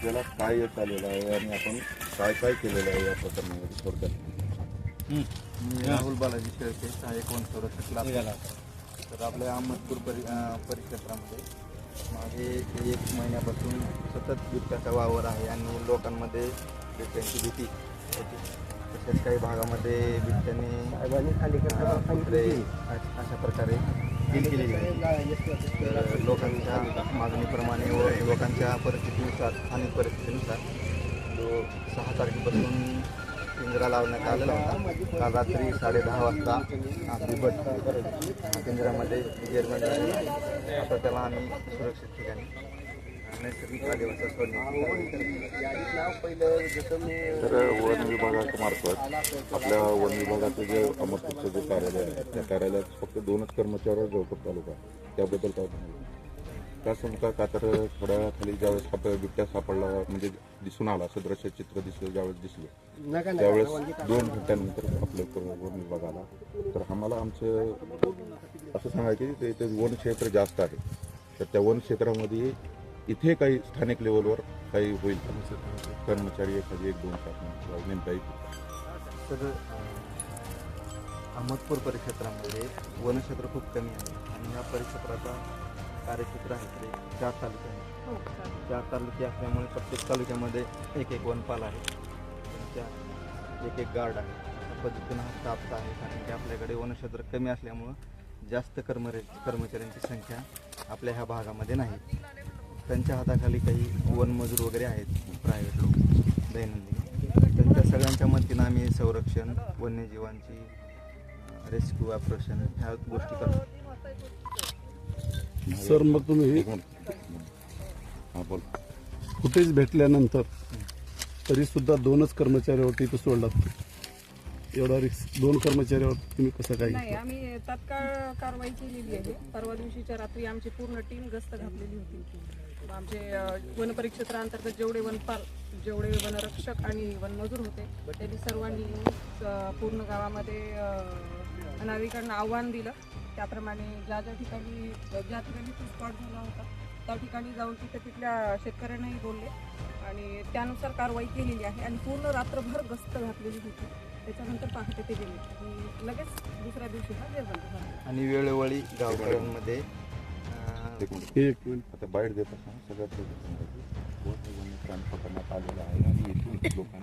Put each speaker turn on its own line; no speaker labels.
आपल्याला काय यश आलेलं आहे आणि आपण काय काय केलेलं आहे या प्रकरणामध्ये थोडक्यात?
राहुल बालाजी शेळके सहाय्यक वन संरक्षक लाभला तर आपल्या अहमदपूर परि परिक्षेत्रामध्ये मागे एक महिन्यापासून सतत बिबट्याचा वावर आहे आणि लोकांमध्ये बिबट्यांची भीती होती. तसेच काही भागामध्ये बिबट्याने अशा प्रकारे अपील केलेली तर लोकांच्या मागणीप्रमाणे व लोकांच्या परिस्थितीनुसार स्थानिक परिस्थितीनुसार जो सहा तारखेपासून पिंजरा लावण्यात आलेला होता काल रात्री साडेदहा वाजता हा बिबट पिंजऱ्यामध्ये गिरमेंट झाली आता त्याला आम्ही सुरक्षित ठिकाणी
तर वन विभागाच्या मार्फत आपल्या वन विभागाचं जे अमरपूरचं जे कार्यालय आहे त्या कार्यालयात फक्त दोनच कर्मचाऱ्यावर जवळपास तालुका. त्याबद्दल काय का समजा का तर थोड्या वेळाखाली ज्यावेळेस साप बिबट्या सापडला म्हणजे दिसून आला सदृश्य चित्र दिसलं ज्यावेळेस दिसलं. त्यावेळेस दोन घंट्यानंतर आपलं वन विभाग आला तर आम्हाला आमचं असं सांगायचं की ते वन क्षेत्र जास्त आहे. तर त्या वन क्षेत्रामध्ये इथे काही स्थानिक लेवलवर काही होईल? कर्मचारी एखादी एक दोन तास नेमका एक
तर अहमदपूर परिक्षेत्रामध्ये वनक्षेत्र खूप कमी आहे आणि या परिक्षेत्राचा कार्यक्षेत्र आहे ते चार तालुके आहेत. चार तालुके असल्यामुळे प्रत्येक तालुक्यामध्ये एक एक वनपाल आहे त्यांच्या एक एक गार्ड आहे अशा पद्धतीनं हा स्टाफ आहे. कारण की आपल्याकडे वनक्षेत्र कमी असल्यामुळं जास्त कर्मरे कर्मचाऱ्यांची संख्या आपल्या ह्या भागामध्ये नाही. त्यांच्या हाताखाली काही वनमजूर वगैरे आहेत प्रायव्हेट लोक दैनंदिन. त्यांच्या सगळ्यांच्या मदतीनं आम्ही संरक्षण वन्यजीवांची रेस्क्यू ऑपरेशन ह्या गोष्टी करतो.
सर मग तुम्ही
हां बोल.
फुटेज भेटल्यानंतर तरी सुद्धा दोनच कर्मचाऱ्यावरती इथं सोडलात. एवढा रिस्क दोन कर्मचाऱ्यावर तुम्ही कसं काय
नाही आम्ही तात्काळ कारवाई केलेली आहे. परवा दिवशीच्या रात्री आमची पूर्ण टीम गस्त घातलेली होती. आमचे अ, वनपरिक्षेत्राअंतर्गत जेवढे वनपाल जेवढे वनरक्षक आणि वनमजूर होते त्यांनी सर्वांनी पूर्ण गावामध्ये नागरिकांना आव्हान दिलं. त्याप्रमाणे ज्या ज्या ठिकाणी ज्या ठिकाणी तो स्पॉट झाला होता त्या ठिकाणी जाऊन तिथे तिथल्या शेतकऱ्यांनाही बोलले. आणि त्यानुसार कारवाई केलेली आहे. आणि पूर्ण रात्रभर गस्त घातलेली होती. त्याच्यानंतर पहाटे ते गेले. आणि लगेच दुसऱ्या दिवशी हा झाला
आणि वेळोवेळी गावकऱ्यांमध्ये अं,
एक मिनिट.
एक मिनिट
आता बाहेर देत असताना सगळ्यात पहिलं सांगायचं पकडण्यात आलेलं आहे आणि येथील लोकांनी